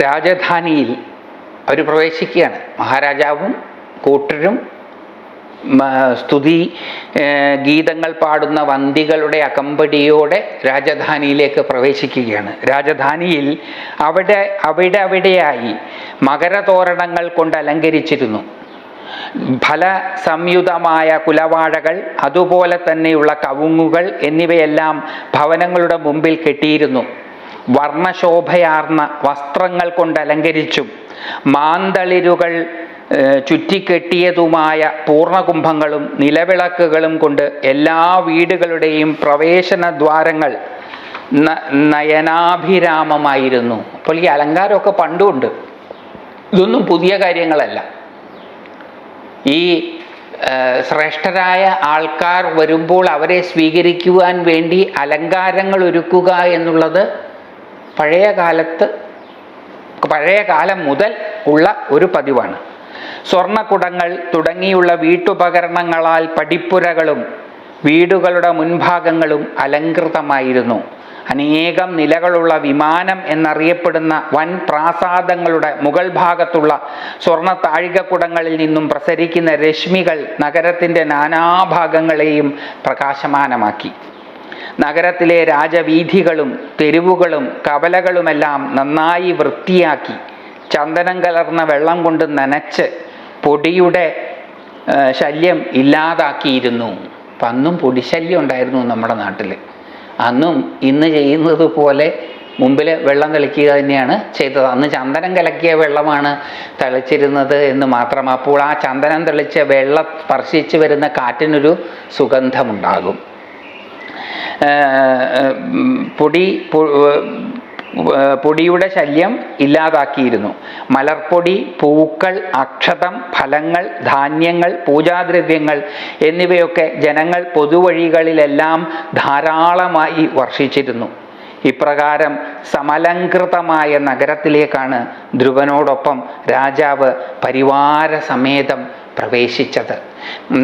രാജധാനിയിൽ അവർ പ്രവേശിക്കുകയാണ്. മഹാരാജാവും കൂട്ടരും സ്തുതി ഗീതങ്ങൾ പാടുന്ന വന്തികളുടെ അകമ്പടിയോടെ രാജധാനിയിലേക്ക് പ്രവേശിക്കുകയാണ്. രാജധാനിയിൽ അവിടെ അവിടെ അവിടെയായി മകരതോരണങ്ങൾ കൊണ്ട് അലങ്കരിച്ചിരുന്നു. ഫല സംയുതമായ കുലവാഴകൾ അതുപോലെ തന്നെയുള്ള കവുങ്ങുകൾ എന്നിവയെല്ലാം ഭവനങ്ങളുടെ മുമ്പിൽ കെട്ടിയിരുന്നു. വർണശോഭയാർന്ന വസ്ത്രങ്ങൾ കൊണ്ട് അലങ്കരിച്ചും മാന്തളിരുകൾ ചുറ്റിക്കെട്ടിയതുമായ പൂർണകുംഭങ്ങളും നിലവിളക്കുകളും കൊണ്ട് എല്ലാ വീടുകളുടെയും പ്രവേശന ദ്വാരങ്ങൾ നയനാഭിരാമമായിരുന്നു. അപ്പോൾ ഈ അലങ്കാരമൊക്കെ പണ്ടുമുണ്ട് ഇതൊന്നും പുതിയ കാര്യങ്ങളല്ല. ഈ ശ്രേഷ്ഠരായ ആൾക്കാർ വരുമ്പോൾ അവരെ സ്വീകരിക്കുവാൻ വേണ്ടി അലങ്കാരങ്ങൾ ഒരുക്കുക എന്നുള്ളത് പഴയ കാലത്ത് പഴയ കാലം മുതൽ ഉള്ള ഒരു പതിവാണ്. സ്വർണക്കുടങ്ങൾ തുടങ്ങിയുള്ള വീട്ടുപകരണങ്ങളാൽ പടിപ്പുരകളും വീടുകളുടെ മുൻഭാഗങ്ങളും അലങ്കൃതമായിരുന്നു. അനേകം നിലകളുള്ള വിമാനം എന്നറിയപ്പെടുന്ന വൻ പ്രാസാദങ്ങളുടെ മുകൾ ഭാഗത്തുള്ള സ്വർണ താഴികക്കുടങ്ങളിൽ നിന്നും പ്രസരിക്കുന്ന രശ്മികൾ നഗരത്തിന്റെ നാനാഭാഗങ്ങളെയും പ്രകാശമാനമാക്കി. നഗരത്തിലെ രാജവീഥികളും തെരുവുകളും കവലകളുമെല്ലാം നന്നായി വൃത്തിയാക്കി ചന്ദനം കലർന്ന വെള്ളം കൊണ്ട് നനച്ച് പൊടിയുടെ ശല്യം ഇല്ലാതാക്കിയിരുന്നു. അന്നും പൊടിശല്യം ഉണ്ടായിരുന്നു നമ്മുടെ നാട്ടിൽ. അന്നും ഇന്ന് ചെയ്യുന്നത് പോലെ മുമ്പിൽ വെള്ളം തെളിക്കുക തന്നെയാണ് ചെയ്തത്. അന്ന് ചന്ദനം കലക്കിയ വെള്ളമാണ് തെളിച്ചിരുന്നത് എന്ന് മാത്രം അപ്പോൾ ആ ചന്ദനം തെളിച്ച വെള്ളം സ്പർശിച്ച് വരുന്ന കാറ്റിനൊരു സുഗന്ധമുണ്ടാകും. പൊടി പൊടിയുടെ ശല്യം ഇല്ലാതാക്കിയിരുന്നു. മലർപ്പൊടി പൂക്കൾ അക്ഷതം ഫലങ്ങൾ ധാന്യങ്ങൾ പൂജാദ്രവ്യങ്ങൾ എന്നിവയൊക്കെ ജനങ്ങൾ പൊതുവഴികളിലെല്ലാം ധാരാളമായി വർഷിച്ചിരുന്നു. ഇപ്രകാരം സമലങ്കൃതമായ നഗരത്തിലേക്കാണ് ധ്രുവനോടൊപ്പം രാജാവ് പരിവാര സമേതം പ്രവേശിച്ചത്.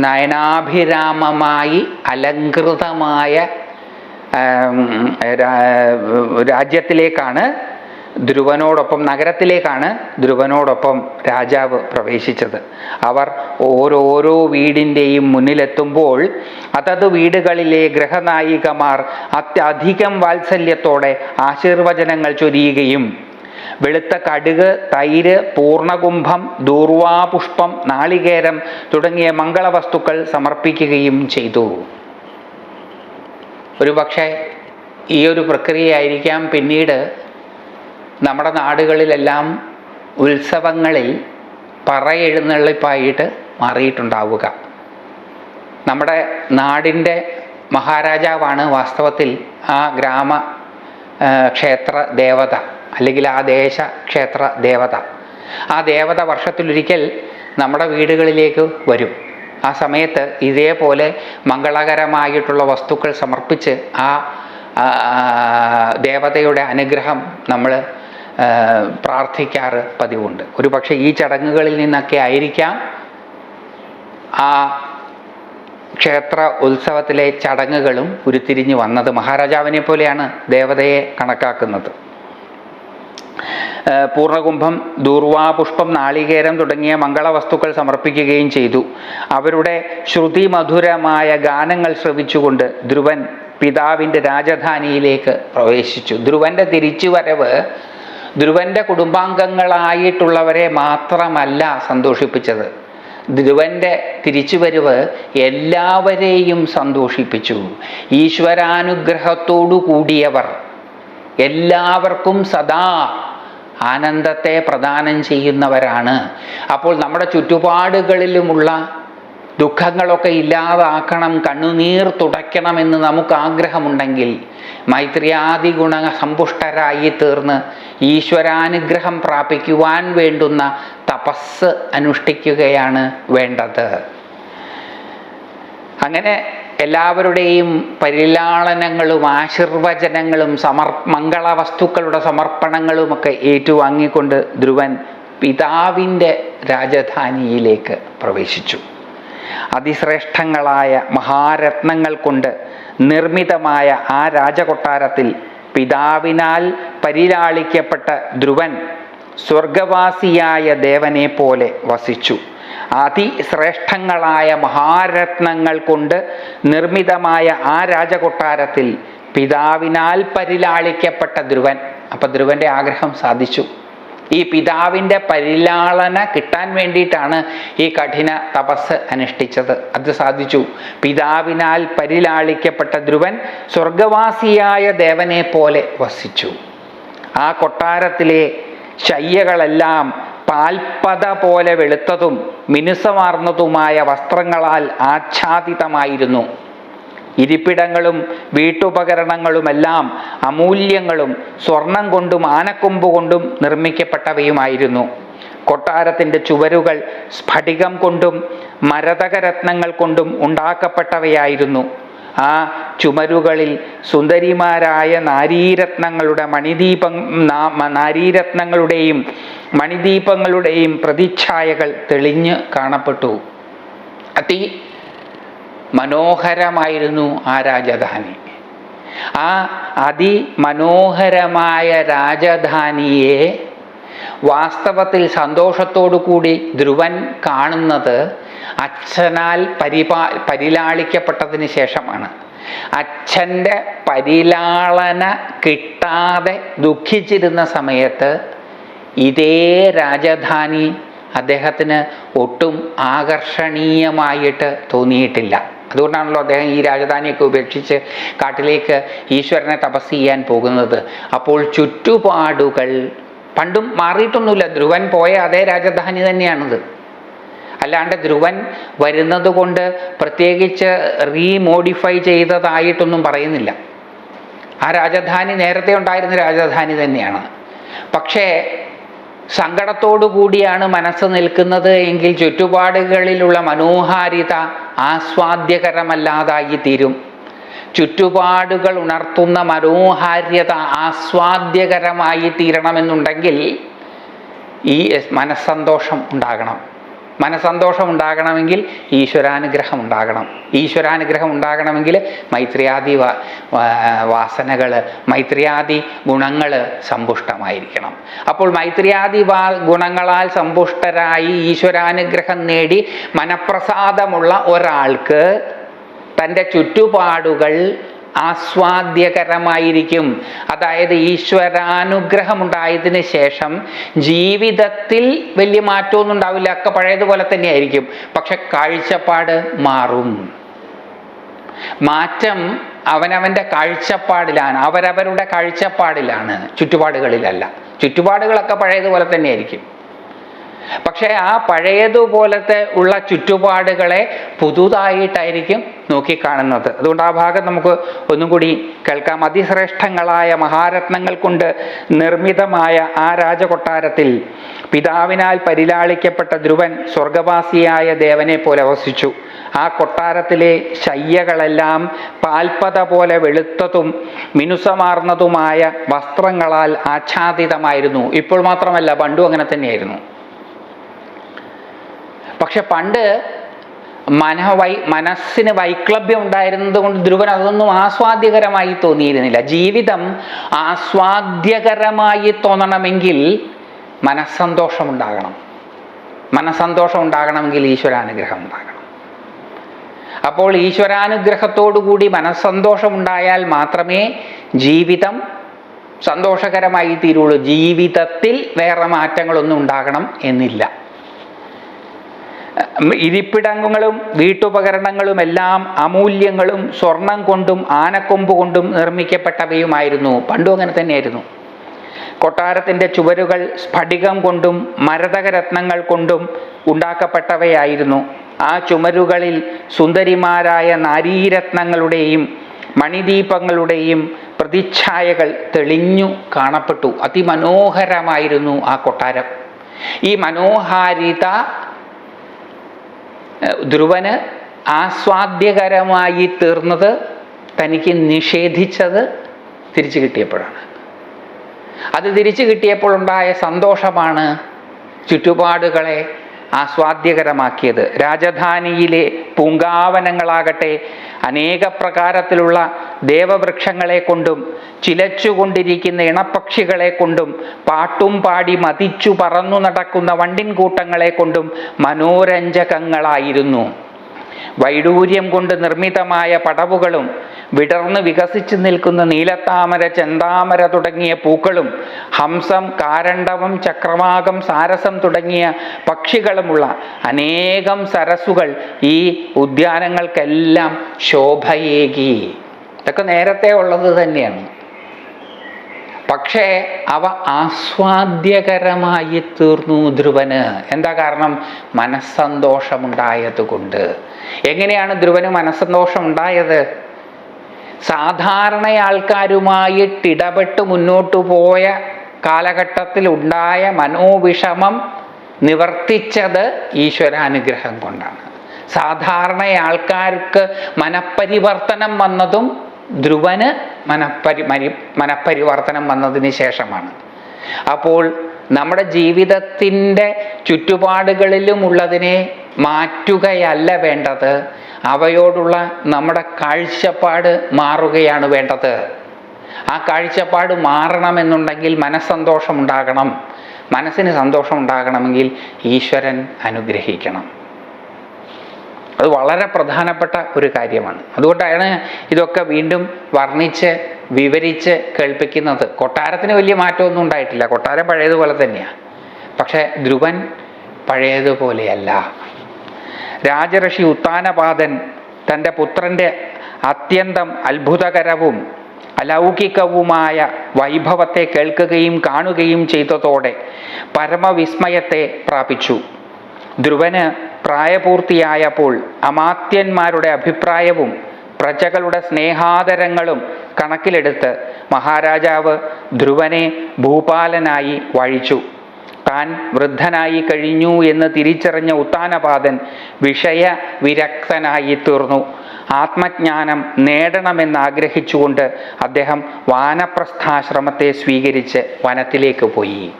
നയനാഭിരാമമായി അലങ്കൃതമായ രാജ്യത്തിലേക്കാണ് ധ്രുവനോടൊപ്പം നഗരത്തിലേക്കാണ് ധ്രുവനോടൊപ്പം രാജാവ് പ്രവേശിച്ചത്. അവർ ഓരോരോ വീടിന്റെയും മുന്നിലെത്തുമ്പോൾ അതത് വീടുകളിലെ ഗ്രഹനായികമാർ അത്യധികം വാത്സല്യത്തോടെ ആശീർവചനങ്ങൾ ചൊരിയുകയും വെളുത്ത കടുക് തൈര് പൂർണകുംഭം ദൂർവാപുഷ്പം നാളികേരം തുടങ്ങിയ മംഗളവസ്തുക്കൾ സമർപ്പിക്കുകയും ചെയ്തു. ഒരു പക്ഷേ ഈ ഒരു പ്രക്രിയയായിരിക്കാം പിന്നീട് നമ്മുടെ നാടുകളിലെല്ലാം ഉത്സവങ്ങളിൽ പറയെഴുന്നള്ളിപ്പായിട്ട് മാറിയിട്ടുണ്ടാവുക. നമ്മുടെ നാടിന്റെ മഹാരാജാവാണ് വാസ്തവത്തിൽ ആ ഗ്രാമ ക്ഷേത്ര ദേവത അല്ലെങ്കിൽ ആ ദേശ ക്ഷേത്ര ദേവത. ആ ദേവത വർഷത്തിലൊരിക്കൽ നമ്മുടെ വീടുകളിലേക്ക് വരും. ആ സമയത്ത് ഇതേപോലെ മംഗളകരമായിട്ടുള്ള വസ്തുക്കൾ സമർപ്പിച്ച് ആ ദേവതയുടെ അനുഗ്രഹം നമ്മൾ പ്രാർത്ഥിക്കാറ് പതിവുണ്ട്. ഒരു പക്ഷേ ഈ ചടങ്ങുകളിൽ നിന്നൊക്കെ ആയിരിക്കാം ആ ക്ഷേത്ര ഉത്സവത്തിലെ ചടങ്ങുകളും ഉരുത്തിരിഞ്ഞു വന്നത്. മഹാരാജാവിനെ പോലെയാണ് ദേവതയെ കണക്കാക്കുന്നത്. പൂർണകുംഭം ദൂർവാപുഷ്പം നാളികേരം തുടങ്ങിയ മംഗളവസ്തുക്കൾ സമർപ്പിക്കുകയും ചെയ്തു. അവരുടെ ശ്രുതി മധുരമായ ഗാനങ്ങൾ ശ്രവിച്ചുകൊണ്ട് ധ്രുവൻ പിതാവിന്റെ രാജധാനിയിലേക്ക് പ്രവേശിച്ചു. ധ്രുവന്റെ തിരിച്ചുവരവ് ധ്രുവന്റെ കുടുംബാംഗങ്ങളായിട്ടുള്ളവരെ മാത്രമല്ല സന്തോഷിപ്പിച്ചത്. ധ്രുവന്റെ തിരിച്ചുവരവ് എല്ലാവരെയും സന്തോഷിപ്പിച്ചു. ഈശ്വരാനുഗ്രഹത്തോടു കൂടിയവർ എല്ലാവർക്കും സദാ ആനന്ദത്തെ പ്രദാനം ചെയ്യുന്നവരാണ്. അപ്പോൾ നമ്മുടെ ചുറ്റുപാടുകളിലുമുള്ള ദുഃഖങ്ങളൊക്കെ ഇല്ലാതാക്കണം കണ്ണുനീർ തുടയ്ക്കണമെന്ന് നമുക്ക് ആഗ്രഹമുണ്ടെങ്കിൽ മൈത്രിയാദി ഗുണ സമ്പുഷ്ടരായി തീർന്ന് ഈശ്വരാനുഗ്രഹം പ്രാപിക്കുവാൻ വേണ്ടുന്ന തപസ് അനുഷ്ഠിക്കുകയാണ് വേണ്ടത്. അങ്ങനെ എല്ലാവരുടെയും പരിലാളനങ്ങളും ആശീർവചനങ്ങളും സമർ മംഗളവസ്തുക്കളുടെ സമർപ്പണങ്ങളുമൊക്കെ ഏറ്റുവാങ്ങിക്കൊണ്ട് ധ്രുവൻ പിതാവിന്റെ രാജധാനിയിലേക്ക് പ്രവേശിച്ചു. അതിശ്രേഷ്ഠങ്ങളായ മഹാരത്നങ്ങൾ കൊണ്ട് നിർമ്മിതമായ ആ രാജകൊട്ടാരത്തിൽ പിതാവിനാൽ പരിലാളിക്കപ്പെട്ട ധ്രുവൻ സ്വർഗവാസിയായ ദേവനെ പോലെ വസിച്ചു. അതിശ്രേഷ്ഠങ്ങളായ മഹാരത്നങ്ങൾ കൊണ്ട് നിർമ്മിതമായ ആ രാജകൊട്ടാരത്തിൽ പിതാവിനാൽ പരിലാളിക്കപ്പെട്ട ധ്രുവൻ. അപ്പൊ ധ്രുവന്റെ ആഗ്രഹം സാധിച്ചു. ഈ പിതാവിന്റെ പരിലാളന കിട്ടാൻ വേണ്ടിയിട്ടാണ് ഈ കഠിന തപസ് അനുഷ്ഠിച്ചത്. അത് സാധിച്ചു. പിതാവിനാൽ പരിലാളിക്കപ്പെട്ട ധ്രുവൻ സ്വർഗവാസിയായ ദേവനെ പോലെ വസിച്ചു. ആ കൊട്ടാരത്തിലെ ശയ്യകളെല്ലാം പാൽപ്പത പോലെ വെളുത്തതും മിനുസമാർന്നതുമായ വസ്ത്രങ്ങളാൽ ആച്ഛാദിതമായിരുന്നു. ഇരിപ്പിടങ്ങളും വീട്ടുപകരണങ്ങളുമെല്ലാം അമൂല്യങ്ങളും സ്വർണം കൊണ്ടും ആനക്കൊമ്പ് കൊണ്ടും നിർമ്മിക്കപ്പെട്ടവയുമായിരുന്നു. കൊട്ടാരത്തിന്റെ ചുവരുകൾ സ്ഫടികം കൊണ്ടും മരതകരത്നങ്ങൾ കൊണ്ടും ഉണ്ടാക്കപ്പെട്ടവയായിരുന്നു. ആ ചുമരുകളിൽ സുന്ദരിമാരായ നാരീരത്നങ്ങളുടെ മണിദീപം നാരീരത്നങ്ങളുടെയും മണിദീപങ്ങളുടെയും പ്രതിച്ഛായകൾ തെളിഞ്ഞ് കാണപ്പെട്ടു. അതി മനോഹരമായിരുന്നു ആ രാജധാനി. ആ അതിമനോഹരമായ രാജധാനിയെ വാസ്തവത്തിൽ സന്തോഷത്തോടു കൂടി ധ്രുവൻ കാണുന്നത് അച്ഛനാൽ പരിപാ പരിലാളിക്കപ്പെട്ടതിന് ശേഷമാണ്. അച്ഛന്റെ പരിലാളന കിട്ടാതെ ദുഃഖിച്ചിരുന്ന സമയത്ത് ഇതേ രാജധാനി അദ്ദേഹത്തിന് ഒട്ടും ആകർഷണീയമായിട്ട് തോന്നിയിട്ടില്ല. അതുകൊണ്ടാണല്ലോ അദ്ദേഹം ഈ രാജധാനിയൊക്കെ ഉപേക്ഷിച്ച് കാട്ടിലേക്ക് ഈശ്വരനെ തപസ് ചെയ്യാൻ പോകുന്നത്. അപ്പോൾ ചുറ്റുപാടുകൾ പണ്ടും മാറിയിട്ടൊന്നുമില്ല. ധ്രുവൻ പോയ അതേ രാജധാനി തന്നെയാണിത്. അല്ലാണ്ട് ധ്രുവൻ വരുന്നത് കൊണ്ട് പ്രത്യേകിച്ച് റീമോഡിഫൈ ചെയ്തതായിട്ടൊന്നും പറയുന്നില്ല. ആ രാജധാനി നേരത്തെ ഉണ്ടായിരുന്ന രാജധാനി തന്നെയാണ്. പക്ഷേ സങ്കടത്തോടു കൂടിയാണ് മനസ്സ് നിൽക്കുന്നത് എങ്കിൽ ചുറ്റുപാടുകളിലുള്ള മനോഹാരിത ആസ്വാദ്യകരമല്ലാതായി തീരും. ചുറ്റുപാടുകൾ ഉണർത്തുന്ന മനോഹാര്യത ആസ്വാദ്യകരമായി തീരണമെന്നുണ്ടെങ്കിൽ ഈ മനസ്സന്തോഷം ഉണ്ടാകണം. മനസ്സന്തോഷം ഉണ്ടാകണമെങ്കിൽ ഈശ്വരാനുഗ്രഹം ഉണ്ടാകണം. ഈശ്വരാനുഗ്രഹം ഉണ്ടാകണമെങ്കിൽ മൈത്രിയാദി വാസനകൾ മൈത്രിയാദി ഗുണങ്ങൾ സമ്പുഷ്ടമായിരിക്കണം. അപ്പോൾ മൈത്രിയാദി വാ ഗുണങ്ങളാൽ സമ്പുഷ്ടരായി ഈശ്വരാനുഗ്രഹം നേടി മനപ്രസാദമുള്ള ഒരാൾക്ക് തന്റെ ചുറ്റുപാടുകൾ ആസ്വാദ്യകരമായിരിക്കും. അതായത് ഈശ്വരാനുഗ്രഹം ഉണ്ടായതിന് ശേഷം ജീവിതത്തിൽ വലിയ മാറ്റമൊന്നും ഉണ്ടാവില്ല. ഒക്കെ പഴയതുപോലെ തന്നെ ആയിരിക്കും പക്ഷെ കാഴ്ചപ്പാട് മാറും. മാറ്റം അവനവന്റെ കാഴ്ചപ്പാടിലാണ്. അവരവരുടെ കാഴ്ചപ്പാടിലാണ്. ചുറ്റുപാടുകളിലല്ല. ചുറ്റുപാടുകളൊക്കെ പഴയതുപോലെ തന്നെ ആയിരിക്കും പക്ഷേ ആ പഴയതുപോലത്തെ ഉള്ള ചുറ്റുപാടുകളെ പുതുതായിട്ടായിരിക്കും നോക്കിക്കാണുന്നത്. അതുകൊണ്ട് ആ ഭാഗം നമുക്ക് ഒന്നും കൂടി കേൾക്കാം. അതിശ്രേഷ്ഠങ്ങളായ മഹാരത്നങ്ങൾ കൊണ്ട് നിർമ്മിതമായ ആ രാജകൊട്ടാരത്തിൽ പിതാവിനാൽ പരിലാളിക്കപ്പെട്ട ധ്രുവൻ സ്വർഗവാസിയായ ദേവനെ പോലെ വസിച്ചു. ആ കൊട്ടാരത്തിലെ ശയ്യകളെല്ലാം പാൽപ്പത പോലെ വെളുത്തതും മിനുസമാർന്നതുമായ വസ്ത്രങ്ങളാൽ ആച്ഛാദിതമായിരുന്നു. ഇപ്പോൾ മാത്രമല്ല പണ്ടും അങ്ങനെ തന്നെയായിരുന്നു. പക്ഷെ പണ്ട് മനവൈ മനസ്സിന് വൈക്ലഭ്യം ഉണ്ടായിരുന്നത് കൊണ്ട് ധ്രുവൻ അതൊന്നും ആസ്വാദ്യകരമായി തോന്നിയിരുന്നില്ല. ജീവിതം ആസ്വാദ്യകരമായി തോന്നണമെങ്കിൽ മനസ്സന്തോഷം ഉണ്ടാകണം മനസ്സന്തോഷം ഉണ്ടാകണമെങ്കിൽ ഈശ്വരാനുഗ്രഹം ഉണ്ടാകണം. അപ്പോൾ ഈശ്വരാനുഗ്രഹത്തോടുകൂടി മനസ്സന്തോഷം ഉണ്ടായാൽ മാത്രമേ ജീവിതം സന്തോഷകരമായി തീരുള്ളൂ. ജീവിതത്തിൽ വേറെ മാറ്റങ്ങളൊന്നും ഉണ്ടാകണം എന്നില്ല. ഇരിപ്പിടങ്ങളും വീട്ടുപകരണങ്ങളും എല്ലാം അമൂല്യങ്ങളും സ്വർണം കൊണ്ടും ആനക്കൊമ്പ് കൊണ്ടും നിർമ്മിക്കപ്പെട്ടവയുമായിരുന്നു. പണ്ടും അങ്ങനെ തന്നെയായിരുന്നു. കൊട്ടാരത്തിന്റെ ചുവരുകൾ സ്ഫടികം കൊണ്ടും മരതകരത്നങ്ങൾ കൊണ്ടും ഉണ്ടാക്കപ്പെട്ടവയായിരുന്നു. ആ ചുമരുകളിൽ സുന്ദരിമാരായ നാരീരത്നങ്ങളുടെയും മണിദീപങ്ങളുടെയും പ്രതിച്ഛായകൾ തെളിഞ്ഞു കാണപ്പെട്ടു. അതിമനോഹരമായിരുന്നു ആ കൊട്ടാരം. ഈ മനോഹാരിത ധ്രുവന് ആസ്വാദ്യകരമായി തീർന്നത് തനിക്ക് നിഷേധിച്ചത് തിരിച്ചു കിട്ടിയപ്പോഴാണ്. അത് തിരിച്ചു കിട്ടിയപ്പോൾ ഉണ്ടായ സന്തോഷമാണ് ചുറ്റുപാടുകളെ ആസ്വാദ്യകരമാക്കിയത്. രാജധാനിയിലെ പൂങ്കാവനങ്ങളാകട്ടെ അനേക പ്രകാരത്തിലുള്ള ദേവവൃക്ഷങ്ങളെ കൊണ്ടും ചിലച്ചുകൊണ്ടിരിക്കുന്ന ഇണപ്പക്ഷികളെ കൊണ്ടും പാട്ടും പാടി മതിച്ചു പറന്നു നടക്കുന്ന വണ്ടിൻകൂട്ടങ്ങളെ കൊണ്ടും മനോരഞ്ജകങ്ങളായിരുന്നു. വൈഡൂര്യം കൊണ്ട് നിർമ്മിതമായ പടവുകളും വിടർന്ന് വികസിച്ചു നിൽക്കുന്ന നീലത്താമര ചെന്താമര തുടങ്ങിയ പൂക്കളും ഹംസം കാരണ്ടവം ചക്രവാകം സാരസം തുടങ്ങിയ പക്ഷികളുമുള്ള അനേകം സരസുകൾ ഈ ഉദ്യാനങ്ങൾക്കെല്ലാം ശോഭയേകി. ഇതൊക്കെ നേരത്തെ ഉള്ളത് തന്നെയാണ്. പക്ഷേ അവ ആസ്വാദ്യകരമായി തീർന്നു ധ്രുവന്. എന്താ കാരണം? മനസ്സന്തോഷമുണ്ടായതുകൊണ്ട്. എങ്ങനെയാണ് ധ്രുവന് മനസ്സന്തോഷം ഉണ്ടായത് സാധാരണ ആൾക്കാരുമായിട്ട് ഇടപെട്ട് മുന്നോട്ട് പോയ കാലഘട്ടത്തിൽ ഉണ്ടായ മനോവിഷമം നിവർത്തിച്ചത് ഈശ്വരാനുഗ്രഹം കൊണ്ടാണ്. സാധാരണ ആൾക്കാർക്ക് മനപ്പരിവർത്തനം വന്നതും ധ്രുവന് മനപ്പരി മരി മനപ്പരിവർത്തനം വന്നതിന് ശേഷമാണ്. അപ്പോൾ നമ്മുടെ ജീവിതത്തിന്റെ ചുറ്റുപാടുകളിലും ഉള്ളതിനെ മാറ്റുകയല്ല വേണ്ടത്. അവയോടുള്ള നമ്മുടെ കാഴ്ചപ്പാട് മാറുകയാണ് വേണ്ടത്. ആ കാഴ്ചപ്പാട് മാറണമെന്നുണ്ടെങ്കിൽ മനസ്സന്തോഷം ഉണ്ടാകണം മനസ്സിന് സന്തോഷം ഉണ്ടാകണമെങ്കിൽ ഈശ്വരൻ അനുഗ്രഹിക്കണം. അത് വളരെ പ്രധാനപ്പെട്ട ഒരു കാര്യമാണ്. അതുകൊണ്ടാണ് ഇതൊക്കെ വീണ്ടും വർണിച്ച് വിവരിച്ച് കേൾപ്പിക്കുന്നത്. കൊട്ടാരത്തിന് വലിയ മാറ്റമൊന്നും ഉണ്ടായിട്ടില്ല. കൊട്ടാരം പഴയതുപോലെ തന്നെയാണ് പക്ഷേ ധ്രുവൻ പഴയതുപോലെയല്ല. രാജഋഷി ഉത്താനപാദൻ തന്റെ പുത്രന്റെ അത്യന്തം അത്ഭുതകരവും അലൗകികവുമായ വൈഭവത്തെ കേൾക്കുകയും കാണുകയും ചെയ്തതോടെ പരമവിസ്മയത്തെ പ്രാപിച്ചു. ധ്രുവന് പ്രായപൂർത്തിയായപ്പോൾ അമാത്യന്മാരുടെ അഭിപ്രായവും പ്രജകളുടെ സ്നേഹാദരങ്ങളും കണക്കിലെടുത്ത് മഹാരാജാവ് ധ്രുവനെ ഭൂപാലനായി വഴിച്ചു. താൻ വൃദ്ധനായി കഴിഞ്ഞു എന്ന് തിരിച്ചറിഞ്ഞ ഉത്താനപാദൻ വിഷയ വിരക്തനായി തീർന്നു. ആത്മജ്ഞാനം നേടണമെന്നാഗ്രഹിച്ചുകൊണ്ട് അദ്ദേഹം വാനപ്രസ്ഥാശ്രമത്തെ സ്വീകരിച്ച് വനത്തിലേക്ക് പോയി.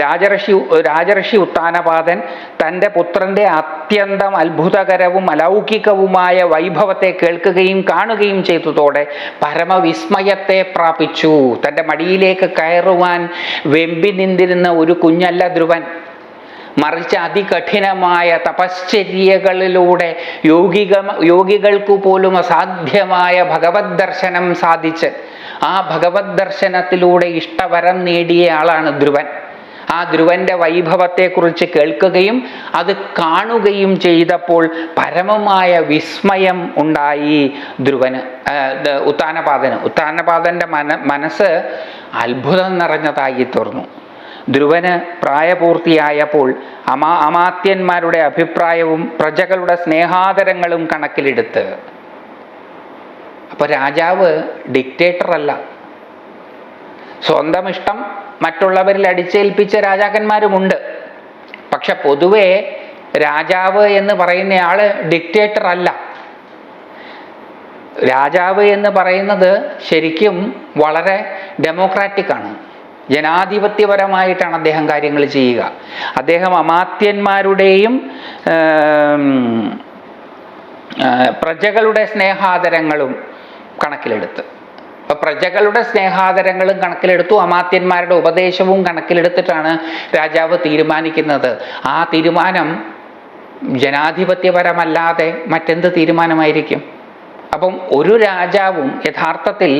രാജർഷി രാജർഷി ഉത്താനപാദൻ തന്റെ പുത്രന്റെ അത്യന്തം അത്ഭുതകരവും അലൗകികവുമായ വൈഭവത്തെ കേൾക്കുകയും കാണുകയും ചെയ്തതോടെ പരമവിസ്മയത്തെ പ്രാപിച്ചു. തന്റെ മടിയിലേക്ക് കയറുവാൻ വെമ്പി നിന്നിരുന്ന ഒരു കുഞ്ഞല്ല ധ്രുവൻ മറിച്ച് അതികഠിനമായ തപശ്ചര്യകളിലൂടെ യോഗിക യോഗികൾക്കു പോലും അസാധ്യമായ ഭഗവത് ദർശനം സാധിച്ച് ആ ഭഗവത് ദർശനത്തിലൂടെ ഇഷ്ടവരം നേടിയ ആളാണ് ധ്രുവൻ. ആ ധ്രുവന്റെ വൈഭവത്തെക്കുറിച്ച് കേൾക്കുകയും അത് കാണുകയും ചെയ്തപ്പോൾ പരമമായ വിസ്മയം ഉണ്ടായി ധ്രുവന് ഉത്താനപാതന് ഉത്താനപാതന്റെ മന മനസ്സ് അത്ഭുതം നിറഞ്ഞതായി തീർന്നു. ധ്രുവന് പ്രായപൂർത്തിയായപ്പോൾ അമാ അമാത്യന്മാരുടെ അഭിപ്രായവും പ്രജകളുടെ സ്നേഹാദരങ്ങളും കണക്കിലെടുത്ത്. അപ്പൊ രാജാവ് ഡിക്റ്റേറ്റർ അല്ല. സ്വന്തം ഇഷ്ടം മറ്റുള്ളവരിൽ അടിച്ചേൽപ്പിച്ച രാജാക്കന്മാരുമുണ്ട്. പക്ഷെ പൊതുവെ രാജാവ് എന്ന് പറയുന്നയാൾ ഡിക്റ്റേറ്റർ അല്ല. രാജാവ് എന്ന് പറയുന്നത് ശരിക്കും വളരെ ഡെമോക്രാറ്റിക് ആണ്. ജനാധിപത്യപരമായിട്ടാണ് അദ്ദേഹം കാര്യങ്ങൾ ചെയ്യുക. അദ്ദേഹം അമാത്യന്മാരുടെയും പ്രജകളുടെ സ്നേഹാദരങ്ങളും കണക്കിലെടുത്ത്. അപ്പൊ പ്രജകളുടെ സ്നേഹാദരങ്ങളും കണക്കിലെടുത്തു അമാത്യന്മാരുടെ ഉപദേശവും കണക്കിലെടുത്തിട്ടാണ് രാജാവ് തീരുമാനിക്കുന്നത്. ആ തീരുമാനം ജനാധിപത്യപരമല്ലാതെ മറ്റെന്ത് തീരുമാനമായിരിക്കും? അപ്പം ഒരു രാജാവും യഥാർത്ഥത്തിൽ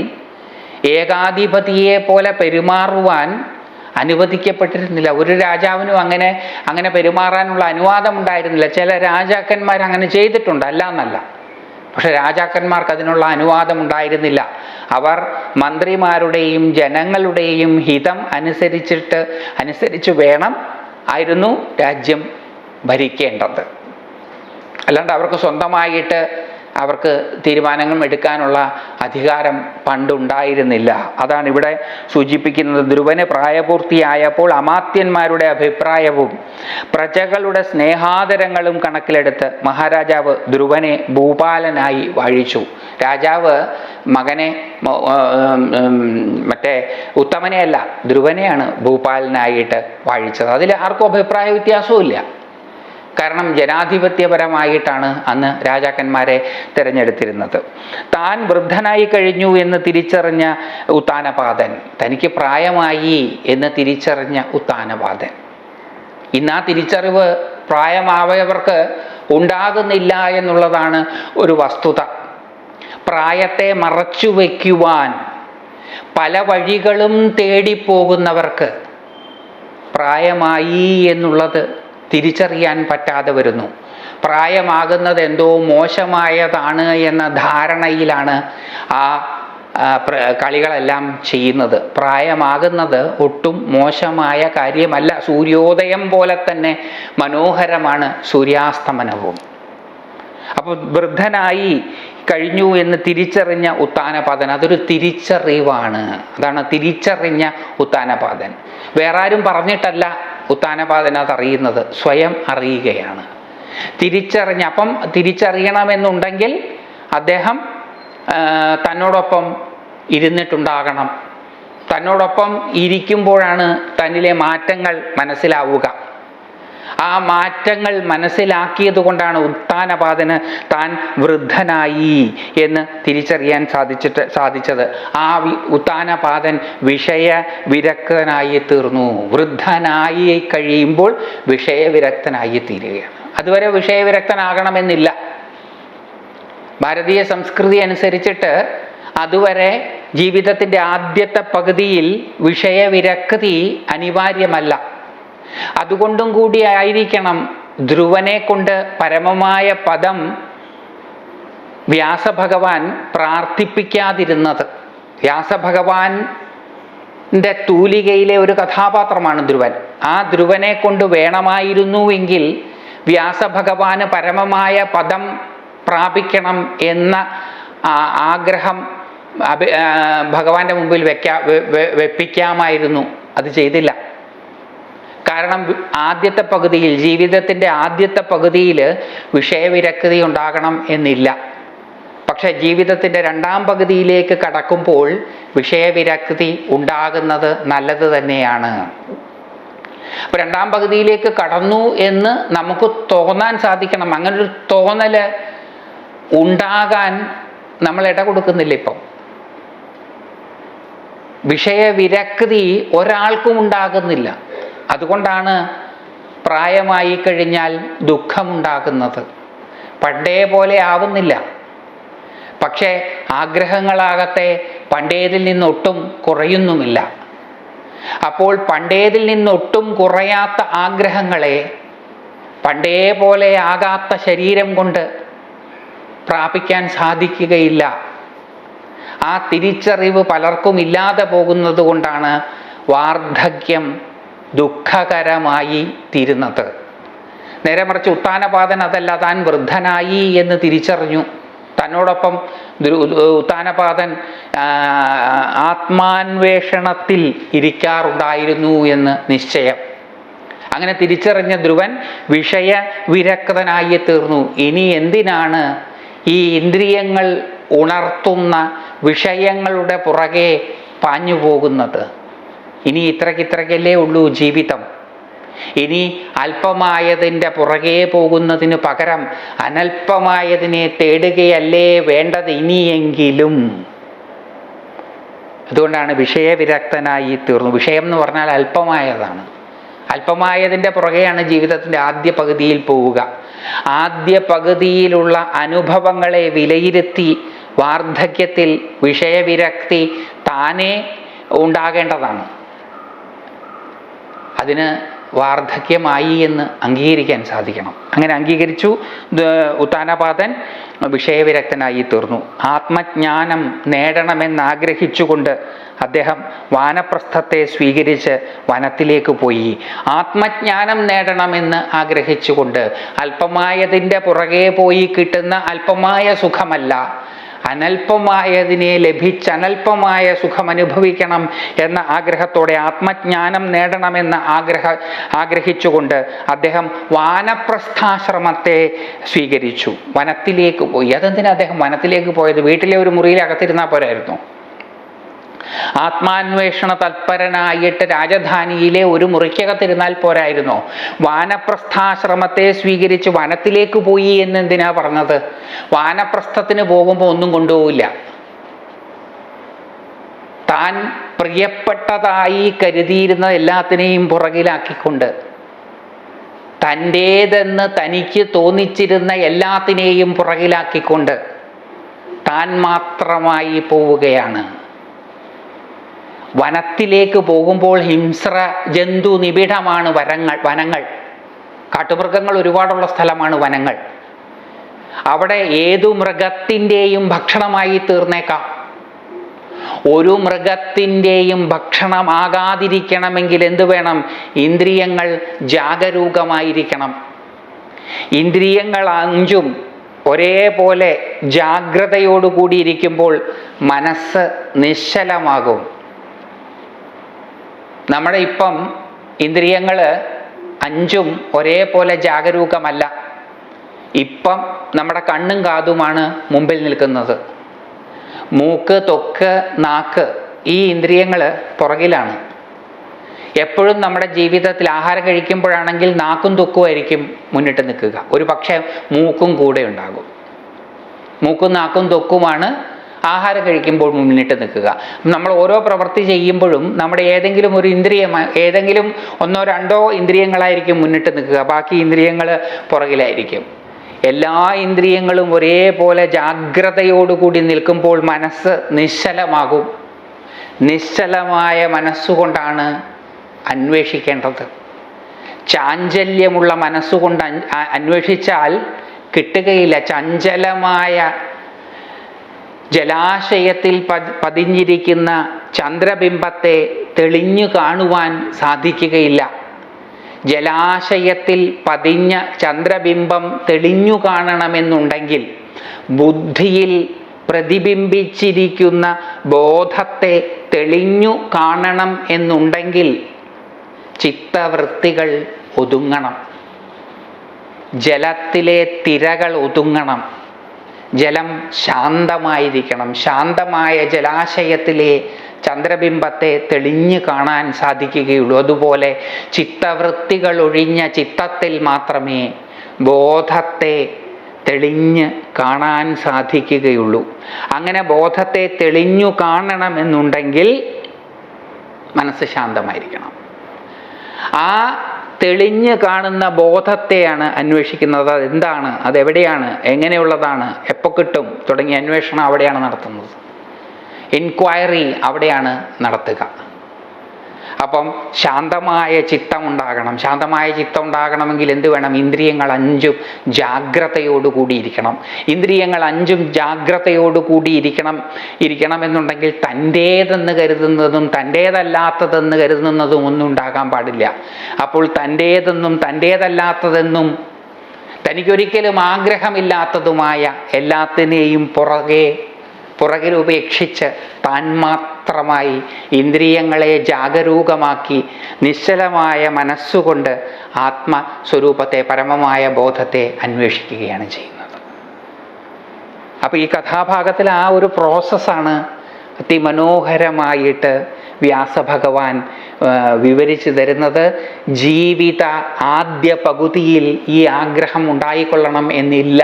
ഏകാധിപതിയെ പോലെ പെരുമാറുവാൻ അനുവദിക്കപ്പെട്ടിരുന്നില്ല. ഒരു രാജാവിനും അങ്ങനെ അങ്ങനെ പെരുമാറാനുള്ള അനുവാദം ഉണ്ടായിരുന്നില്ല ചില രാജാക്കന്മാർ അങ്ങനെ ചെയ്തിട്ടുണ്ട്. അല്ല എന്നല്ല പക്ഷെ രാജാക്കന്മാർക്ക് അതിനുള്ള അനുവാദം ഉണ്ടായിരുന്നില്ല. അവർ മന്ത്രിമാരുടെയും ജനങ്ങളുടെയും ഹിതം അനുസരിച്ചിട്ട് അനുസരിച്ച് വേണം ആയിരുന്നു രാജ്യം ഭരിക്കേണ്ടത്. അല്ലാണ്ട് അവർക്ക് സ്വന്തമായിട്ട് അവർക്ക് തീരുമാനങ്ങൾ എടുക്കാനുള്ള അധികാരം പണ്ടുണ്ടായിരുന്നില്ല. അതാണ് ഇവിടെ സൂചിപ്പിക്കുന്നത്. ധ്രുവന് പ്രായപൂർത്തിയായപ്പോൾ അമാത്യന്മാരുടെ അഭിപ്രായവും പ്രജകളുടെ സ്നേഹാദരങ്ങളും കണക്കിലെടുത്ത് മഹാരാജാവ് ധ്രുവനെ ഭൂപാലനായി വഴിച്ചു. രാജാവ് മകനെ മറ്റേ ഉത്തമനെയല്ല ധ്രുവനെയാണ് ഭൂപാലനായിട്ട് വാഴിച്ചത്. അതിൽ ആർക്കും അഭിപ്രായ വ്യത്യാസവും ഇല്ല കാരണം ജനാധിപത്യപരമായിട്ടാണ് അന്ന് രാജാക്കന്മാരെ തിരഞ്ഞെടുത്തിരുന്നത്. താൻ വൃദ്ധനായി കഴിഞ്ഞു എന്ന് തിരിച്ചറിഞ്ഞ ഉത്താനപാതൻ തനിക്ക് പ്രായമായി എന്ന് തിരിച്ചറിഞ്ഞ ഉത്താനപാതൻ ഇന്ന് ആ തിരിച്ചറിവ് പ്രായമാവയവർക്ക് ഉണ്ടാകുന്നില്ല എന്നുള്ളതാണ് ഒരു വസ്തുത. പ്രായത്തെ മറച്ചു വയ്ക്കുവാൻ പല വഴികളും തേടിപ്പോകുന്നവർക്ക് പ്രായമായി എന്നുള്ളത് തിരിച്ചറിയാൻ പറ്റാതെ വരുന്നു. പ്രായമാകുന്നത് എന്തോ മോശമായതാണ് എന്ന ധാരണയിലാണ് ആ കളികളെല്ലാം ചെയ്യുന്നത്. പ്രായമാകുന്നത് ഒട്ടും മോശമായ കാര്യമല്ല. സൂര്യോദയം പോലെ തന്നെ മനോഹരമാണ് സൂര്യാസ്തമനവും. അപ്പോൾ വൃദ്ധനായി കഴിഞ്ഞു എന്ന് തിരിച്ചറിഞ്ഞ ഉത്താനപാതൻ അതൊരു തിരിച്ചറിവാണ്. അതാണ് തിരിച്ചറിഞ്ഞ ഉത്താനപാതൻ വേറാരും പറഞ്ഞിട്ടല്ല ഉത്താനപാതൻ അറിയുന്നത് സ്വയം അറിയുകയാണ്. തിരിച്ചറിഞ്ഞ അപ്പം തിരിച്ചറിയണമെന്നുണ്ടെങ്കിൽ അദ്ദേഹം തന്നോടൊപ്പം ഇരുന്നിട്ടുണ്ടാകണം. തന്നോടൊപ്പം ഇരിക്കുമ്പോഴാണ് തന്നിലെ മാറ്റങ്ങൾ മനസ്സിലാവുക. ആ മാറ്റങ്ങൾ മനസ്സിലാക്കിയത് കൊണ്ടാണ് ഉത്താനപാതന് താൻ വൃദ്ധനായി എന്ന് തിരിച്ചറിയാൻ സാധിച്ചിട്ട് സാധിച്ചത്. ആ ഉത്താനപാതൻ വിഷയ വിരക്തനായി തീർന്നു. വൃദ്ധനായി കഴിയുമ്പോൾ വിഷയവിരക്തനായി തീരുകയാണ്. അതുവരെ വിഷയവിരക്തനാകണമെന്നില്ല ഭാരതീയ സംസ്കൃതി അനുസരിച്ചിട്ട് അതുവരെ ജീവിതത്തിന്റെ ആദ്യത്തെ പകുതിയിൽ വിഷയവിരക്തി അനിവാര്യമല്ല. അതുകൊണ്ടും കൂടി ആയിരിക്കണം ധ്രുവനെ കൊണ്ട് പരമമായ പദം വ്യാസഭഗവാൻ പ്രാർത്ഥിപ്പിക്കാതിരുന്നത്. വ്യാസഭഗവാന്റെ തൂലികയിലെ ഒരു കഥാപാത്രമാണ് ധ്രുവൻ. ആ ധ്രുവനെ കൊണ്ട് വേണമായിരുന്നുവെങ്കിൽ വ്യാസഭഗവാന് പരമമായ പദം പ്രാപിക്കണം എന്ന ആഗ്രഹം ഭഗവാന്റെ മുമ്പിൽ വെക്കാ വെപ്പിക്കാമായിരുന്നു. അത് ചെയ്തില്ല. കാരണം ആദ്യത്തെ പകുതിയിൽ ജീവിതത്തിന്റെ ആദ്യത്തെ പകുതിയിൽ വിഷയവിരക്തി ഉണ്ടാകണം എന്നില്ല. പക്ഷെ ജീവിതത്തിന്റെ രണ്ടാം പകുതിയിലേക്ക് കടക്കുമ്പോൾ വിഷയവിരക്തി ഉണ്ടാകുന്നത് നല്ലത് തന്നെയാണ്. അപ്പൊ രണ്ടാം പകുതിയിലേക്ക് കടന്നു എന്ന് നമുക്ക് തോന്നാൻ സാധിക്കണം. അങ്ങനെ ഒരു തോന്നൽ ഉണ്ടാകാൻ നമ്മൾ ഇട കൊടുക്കുന്നില്ല ഇപ്പം. വിഷയവിരക്തി ഒരാൾക്കും ഉണ്ടാകുന്നില്ല. അതുകൊണ്ടാണ് പ്രായമായി കഴിഞ്ഞാൽ ദുഃഖമുണ്ടാകുന്നത്. പണ്ടേ പോലെ ആവുന്നില്ല. പക്ഷേ ആഗ്രഹങ്ങളാകട്ടെ പണ്ടേതിൽ നിന്നൊട്ടും കുറയുന്നുമില്ല. അപ്പോൾ പണ്ടേതിൽ നിന്നൊട്ടും കുറയാത്ത ആഗ്രഹങ്ങളെ പണ്ടേ പോലെ ആകാത്ത ശരീരം കൊണ്ട് പ്രാപിക്കാൻ സാധിക്കുകയില്ല. ആ തിരിച്ചറിവ് പലർക്കും ഇല്ലാതെ പോകുന്നത് കൊണ്ടാണ് വാർദ്ധക്യം ദുഃഖകരമായി തീരുന്നത്. നേരെ മറിച്ച് ഉത്താനപാതൻ അതല്ല താൻ വൃദ്ധനായി എന്ന് തിരിച്ചറിഞ്ഞു. തന്നോടൊപ്പം ഉത്താനപാതൻ ആത്മാന്വേഷണത്തിൽ ഇരിക്കാറുണ്ടായിരുന്നു എന്ന് നിശ്ചയം. അങ്ങനെ തിരിച്ചറിഞ്ഞ ധ്രുവൻ വിഷയ വിരക്തനായി തീർന്നു. ഇനി എന്തിനാണ് ഈ ഇന്ദ്രിയങ്ങൾ ഉണർത്തുന്ന വിഷയങ്ങളുടെ പുറകെ പാഞ്ഞു പോകുന്നത് ഇനി ഇത്രക്കിത്രക്കല്ലേ ഉള്ളൂ ജീവിതം. ഇനി അല്പമായതിന്റെ പുറകെ പോകുന്നതിന് പകരം അനൽപമായതിനെ തേടുകയല്ലേ വേണ്ടത് ഇനിയെങ്കിലും. അതുകൊണ്ടാണ് വിഷയവിരക്തനായി തീർന്നു. വിഷയം എന്ന് പറഞ്ഞാൽ അല്പമായതാണ്. അല്പമായതിന്റെ പുറകെയാണ് ജീവിതത്തിന്റെ ആദ്യ പകുതിയിൽ പോവുക. ആദ്യ പകുതിയിലുള്ള അനുഭവങ്ങളെ വിലയിരുത്തി വാർദ്ധക്യത്തിൽ വിഷയവിരക്തി താനേ ഉണ്ടാകേണ്ടതാണ്. വാർദ്ധക്യമായി എന്ന് അംഗീകരിക്കാൻ സാധിക്കണം. അങ്ങനെ അംഗീകരിച്ചു. ഉത്താനപാതൻ വിഷയവിരക്തനായി തീർന്നു. ആത്മജ്ഞാനം നേടണമെന്നാഗ്രഹിച്ചുകൊണ്ട് അദ്ദേഹം വാനപ്രസ്ഥത്തെ സ്വീകരിച്ച് വനത്തിലേക്ക് പോയി. ആത്മജ്ഞാനം നേടണമെന്ന് ആഗ്രഹിച്ചുകൊണ്ട് അല്പമായതിന്റെ പുറകെ പോയി കിട്ടുന്ന അല്പമായ സുഖമല്ല. അനൽപമായതിനെ ലഭിച്ച് സുഖം അനുഭവിക്കണം എന്ന ആഗ്രഹത്തോടെ ആത്മജ്ഞാനം നേടണമെന്ന് ആഗ്രഹ ആഗ്രഹിച്ചുകൊണ്ട് അദ്ദേഹം വാനപ്രസ്ഥാശ്രമത്തെ സ്വീകരിച്ചു. വനത്തിലേക്ക് പോയി. അതെന്തിനാ അദ്ദേഹം വനത്തിലേക്ക് പോയത്? വീട്ടിലെ ഒരു മുറിയിൽ അകത്തിരുന്നാൽ പോരായിരുന്നു. ആത്മാന്വേഷണ തൽപരനായിട്ട് രാജധാനിയിലെ ഒരു മുറിക്കകത്തിരുന്നാൽ പോരായിരുന്നോ. വാനപ്രസ്ഥാശ്രമത്തെ സ്വീകരിച്ച് വനത്തിലേക്ക് പോയി എന്നെന്തിനാ പറഞ്ഞത്? വാനപ്രസ്ഥത്തിന് പോകുമ്പോൾ ഒന്നും കൊണ്ടുപോവില്ല. താൻ പ്രിയപ്പെട്ടതായി കരുതിയിരുന്ന എല്ലാത്തിനെയും പുറകിലാക്കിക്കൊണ്ട് തന്റേതെന്ന് തനിക്ക് തോന്നിച്ചിരുന്ന എല്ലാത്തിനെയും പുറകിലാക്കിക്കൊണ്ട് താൻ മാത്രമായി പോവുകയാണ്. വനത്തിലേക്ക് പോകുമ്പോൾ ഹിംസ്ര ജന്തു നിബിഡമാണ് വനങ്ങൾ വനങ്ങൾ. കാട്ടുമൃഗങ്ങൾ ഒരുപാടുള്ള സ്ഥലമാണ് വനങ്ങൾ. അവിടെ ഏതു മൃഗത്തിന്റെയും ഭക്ഷണമായി തീർന്നേക്കാം. ഒരു മൃഗത്തിന്റെയും ഭക്ഷണമാകാതിരിക്കണമെങ്കിൽ എന്തു വേണം? ഇന്ദ്രിയങ്ങൾ ജാഗരൂകമായിരിക്കണം. ഇന്ദ്രിയങ്ങൾ അഞ്ചും ഒരേപോലെ ജാഗ്രതയോടുകൂടി ഇരിക്കുമ്പോൾ മനസ്സ് നിശ്ചലമാകും. നമ്മുടെ ഇപ്പം ഇന്ദ്രിയങ്ങൾ അഞ്ചും ഒരേപോലെ ജാഗരൂകമല്ല. ഇപ്പം നമ്മുടെ കണ്ണും കാതുമാണ് മുമ്പിൽ നിൽക്കുന്നത്. മൂക്ക് തൊക്ക് നാക്ക് ഈ ഇന്ദ്രിയങ്ങൾ പുറകിലാണ്. എപ്പോഴും നമ്മുടെ ജീവിതത്തിൽ ആഹാരം കഴിക്കുമ്പോഴാണെങ്കിൽ നാക്കും തൊക്കുമായിരിക്കും മുന്നിട്ട് നിൽക്കുക. ഒരു പക്ഷേ മൂക്കും കൂടെ ഉണ്ടാകും. മൂക്കും നാക്കും തൊക്കുമാണ് ആഹാരം കഴിക്കുമ്പോൾ മുന്നിട്ട് നിൽക്കുക. നമ്മൾ ഓരോ പ്രവൃത്തി ചെയ്യുമ്പോഴും നമ്മുടെ ഏതെങ്കിലും ഒരു ഇന്ദ്രിയം ഏതെങ്കിലും ഒന്നോ രണ്ടോ ഇന്ദ്രിയങ്ങളായിരിക്കും മുന്നിട്ട് നിൽക്കുക. ബാക്കി ഇന്ദ്രിയങ്ങൾ പുറകിലായിരിക്കും. എല്ലാ ഇന്ദ്രിയങ്ങളും ഒരേപോലെ ജാഗ്രതയോടുകൂടി നിൽക്കുമ്പോൾ മനസ്സ് നിശ്ചലമാകും. നിശ്ചലമായ മനസ്സുകൊണ്ടാണ് അന്വേഷിക്കേണ്ടത്. ചാഞ്ചല്യമുള്ള മനസ്സുകൊണ്ട് അന്വേഷിച്ചാൽ കിട്ടുകയില്ല. ചഞ്ചലമായ ജലാശയത്തിൽ പതിഞ്ഞിരിക്കുന്ന ചന്ദ്രബിംബത്തെ തെളിഞ്ഞു കാണുവാൻ സാധിക്കുകയില്ല. ജലാശയത്തിൽ പതിഞ്ഞ ചന്ദ്രബിംബം തെളിഞ്ഞു കാണണമെന്നുണ്ടെങ്കിൽ ബുദ്ധിയിൽ പ്രതിബിംബിച്ചിരിക്കുന്ന ബോധത്തെ തെളിഞ്ഞു കാണണം എന്നുണ്ടെങ്കിൽ ചിത്തവൃത്തികൾ ഒതുങ്ങണം. ജലത്തിലെ തിരകൾ ഒതുങ്ങണം. ജലം ശാന്തമായിരിക്കണം. ശാന്തമായ ജലാശയത്തിലെ ചന്ദ്രബിംബത്തെ തെളിഞ്ഞു കാണാൻ സാധിക്കുകയുള്ളൂ. അതുപോലെ ചിത്തവൃത്തികൾ ഒഴിഞ്ഞ ചിത്തത്തിൽ മാത്രമേ ബോധത്തെ തെളിഞ്ഞ് കാണാൻ സാധിക്കുകയുള്ളൂ. അങ്ങനെ ബോധത്തെ തെളിഞ്ഞു കാണണമെന്നുണ്ടെങ്കിൽ മനസ്സ് ശാന്തമായിരിക്കണം. ആ തെളിഞ്ഞ് കാണുന്ന ബോധത്തെയാണ് അന്വേഷിക്കുന്നത്. അത് എന്താണ്? അതെവിടെയാണ് എങ്ങനെയുള്ളതാണ്? എപ്പോൾ കിട്ടും? തുടങ്ങിയ അന്വേഷണം അവിടെയാണ് നടത്തുന്നത്. എൻക്വയറി അവിടെയാണ് നടത്തുക. അപ്പം ശാന്തമായ ചിത്തം ഉണ്ടാകണം ശാന്തമായ ചിത്തം ഉണ്ടാകണമെങ്കിൽ എന്ത് വേണം? ഇന്ദ്രിയങ്ങൾ അഞ്ചും ജാഗ്രതയോടുകൂടിയിരിക്കണം ഇന്ദ്രിയങ്ങൾ അഞ്ചും ജാഗ്രതയോടുകൂടി ഇരിക്കണം എന്നുണ്ടെങ്കിൽ തന്റേതെന്ന് കരുതുന്നതും തന്റേതല്ലാത്തതെന്ന് കരുതുന്നതും ഒന്നും ഉണ്ടാകാൻ പാടില്ല. അപ്പോൾ തന്റേതെന്നും തന്റേതല്ലാത്തതെന്നും തനിക്കൊരിക്കലും ആഗ്രഹമില്ലാത്തതുമായ എല്ലാത്തിനെയും പുറകെ പുറകിൽ ഉപേക്ഷിച്ച് താൻ മാത്രമായി ഇന്ദ്രിയങ്ങളെ ജാഗരൂകമാക്കി നിശ്ചലമായ മനസ്സുകൊണ്ട് ആത്മസ്വരൂപത്തെ പരമമായ ബോധത്തെ അന്വേഷിക്കുകയാണ് ചെയ്യുന്നത്. അപ്പോൾ ഈ കഥാഭാഗത്തിൽ ആ ഒരു പ്രോസസ്സാണ് അതിമനോഹരമായിട്ട് വ്യാസഭഗവാൻ വിവരിച്ചു തരുന്നത്. ജീവിത ആദ്യ പകുതിയിൽ ഈ ആഗ്രഹം ഉണ്ടായിക്കൊള്ളണം എന്നില്ല.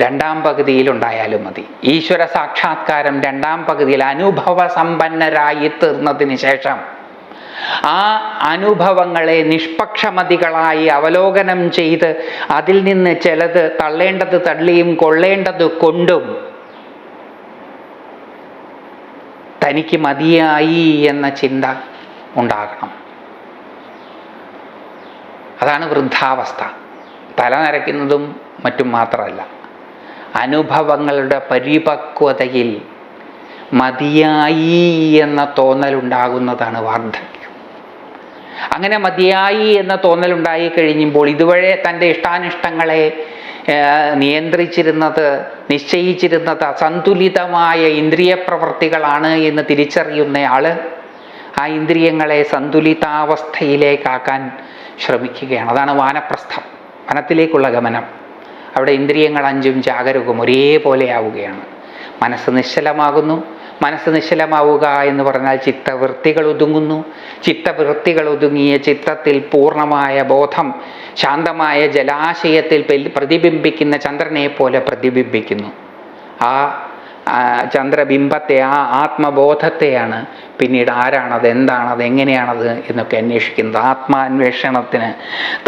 രണ്ടാം പകുതിയിൽ ഉണ്ടായാലും മതി. ഈശ്വര സാക്ഷാത്കാരം രണ്ടാം പകുതിയിൽ അനുഭവ സമ്പന്നരായി തീർന്നതിന് ശേഷം ആ അനുഭവങ്ങളെ നിഷ്പക്ഷമതികളായി അവലോകനം ചെയ്ത് അതിൽ നിന്ന് ചിലത് തള്ളേണ്ടത് തള്ളിയും കൊള്ളേണ്ടത് കൊണ്ടും തനിക്ക് മതിയായി എന്ന ചിന്ത ഉണ്ടാകണം. അതാണ് വൃദ്ധാവസ്ഥ. തല നരയ്ക്കുന്നതും മറ്റും മാത്രമല്ല. അനുഭവങ്ങളുടെ പരിപക്വതയിൽ മതിയായി എന്ന തോന്നലുണ്ടാകുന്നതാണ് വാർദ്ധക്യം. അങ്ങനെ മതിയായി എന്ന തോന്നലുണ്ടായി കഴിയുമ്പോൾ ഇതുവരെ തന്റെ ഇഷ്ടാനിഷ്ടങ്ങളെ നിയന്ത്രിച്ചിരുന്നത് നിശ്ചയിച്ചിരുന്നത് അസന്തുലിതമായ ഇന്ദ്രിയ പ്രവൃത്തികളാണ് എന്ന് തിരിച്ചറിയുന്നയാൾ ആ ഇന്ദ്രിയങ്ങളെ സന്തുലിതാവസ്ഥയിലേക്കാക്കാൻ ശ്രമിക്കുകയാണ്. അതാണ് വാനപ്രസ്ഥം വനത്തിലേക്കുള്ള ഗമനം. അവിടെ ഇന്ദ്രിയങ്ങൾ അഞ്ചും ജാഗരൂകം ഒരേപോലെ ആവുകയാണ് മനസ്സ് നിശ്ചലമാകുന്നു. മനസ്സ് നിശ്ചലമാവുക എന്ന് പറഞ്ഞാൽ ചിത്തവൃത്തികൾ ഒതുങ്ങുന്നു. ചിത്തവൃത്തികൾ ഒതുങ്ങിയ ചിത്തത്തിൽ പൂർണമായ ബോധം ശാന്തമായ ജലാശയത്തിൽ പ്രതിബിംബിക്കുന്ന ചന്ദ്രനെ പോലെ പ്രതിബിംബിക്കുന്നു. ആ ചന്ദ്രബിംബത്തെ ആ ആത്മബോധത്തെയാണ് പിന്നീട് ആരാണത് എന്താണത് എങ്ങനെയാണത് എന്നൊക്കെ അന്വേഷിക്കുന്നത്. ആത്മാന്വേഷണത്തിന്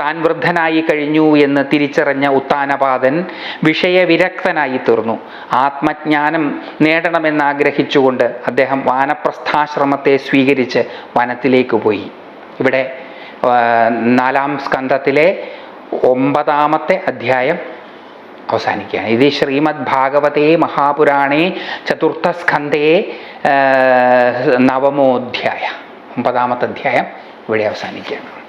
താൻ വൃദ്ധനായി കഴിഞ്ഞു എന്ന് തിരിച്ചറിഞ്ഞ ഉത്താനപാദൻ വിഷയവിരക്തനായി തീർന്നു. ആത്മജ്ഞാനം നേടണമെന്നാഗ്രഹിച്ചുകൊണ്ട് അദ്ദേഹം വാനപ്രസ്ഥാശ്രമത്തെ സ്വീകരിച്ച് വനത്തിലേക്ക് പോയി. ഇവിടെ നാലാം സ്കന്ധത്തിലെ ഒമ്പതാമത്തെ അധ്യായം അവസാനിക്കുകയാണ്. ഇത് ശ്രീമദ് ഭാഗവതേ മഹാപുരാണേ ചതുർത്ഥസ്കന്ധേ ആ, നവമോധ്യായ ഒമ്പതാമത്തെ അധ്യായം ഇവിടെ അവസാനിക്കുകയാണ്.